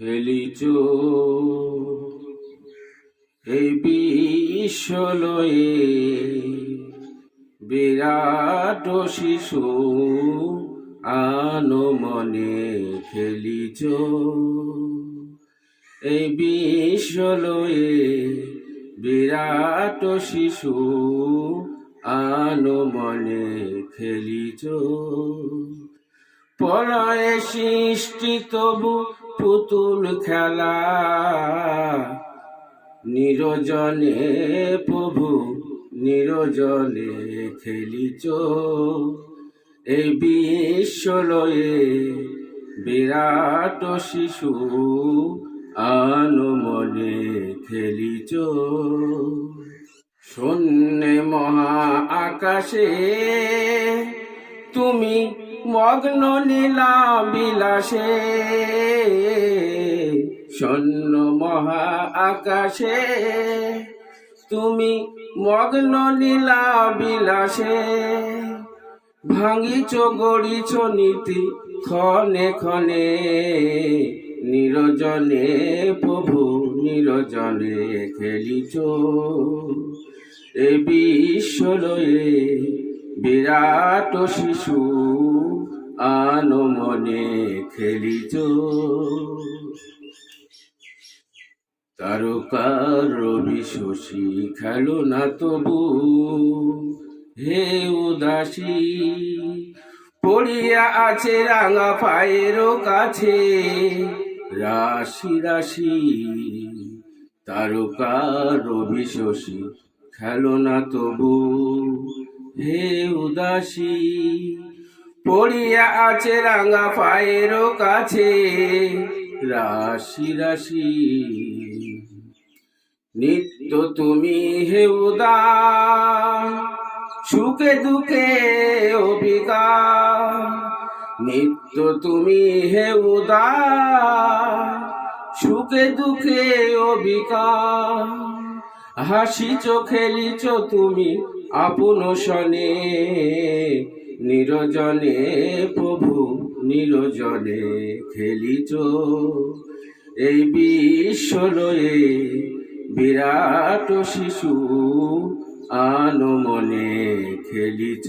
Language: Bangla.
খেলিছ এই বিশ্বলয়ে বিরাট শিশু আনো মনে খেলিছ এই বিশ্বলয়ে বিরাট শিশু আনো মনে খেলিছ পলয়ে সৃষ্টি তবু পুতুল খেলা, নিরজনে প্রভু, নিরজনে খেলিছ। এই বিশ্বলয়ে বিরাট শিশু আনমনে খেলিছ। শূন্যে মহা আকাশে তুমি মগ্ন নীলা বিলাসে শূন্য মহা আকাশে তুমি মগ্ন নীলা বিলাসে ভাঙিছ, গড়িছ নীতি ক্ষণে ক্ষণে। নিরজনে প্রভু, নিরজনে খেলিছ। এ বিশ্বলয়ে বিরাট শিশু আনো মনে খেলিছ। তারকার রবি শশী খেলো না তবু। হে উদাসী, পড়িয়া আছে রাঙা পায়ের কাছে। রাশি রাশি, তারকার রবি শশী খেলো না তবু। হে উদাসী, পড়িয়া আছে রাঙা পায়ের কাছে। রাশি রাশি, নিত্য তুমি হে উদা সুখে দুঃখে অবিকা নিত্য তুমি হে উদা সুখে দুঃখে অবিকা হাসিছ খেলিছ তুমি আপন শনে। নিরজনে প্রভু, নিরজনে খেলিছ এই বিশ্বলয়ে বিরাট শিশু আনো মনে খেলিছ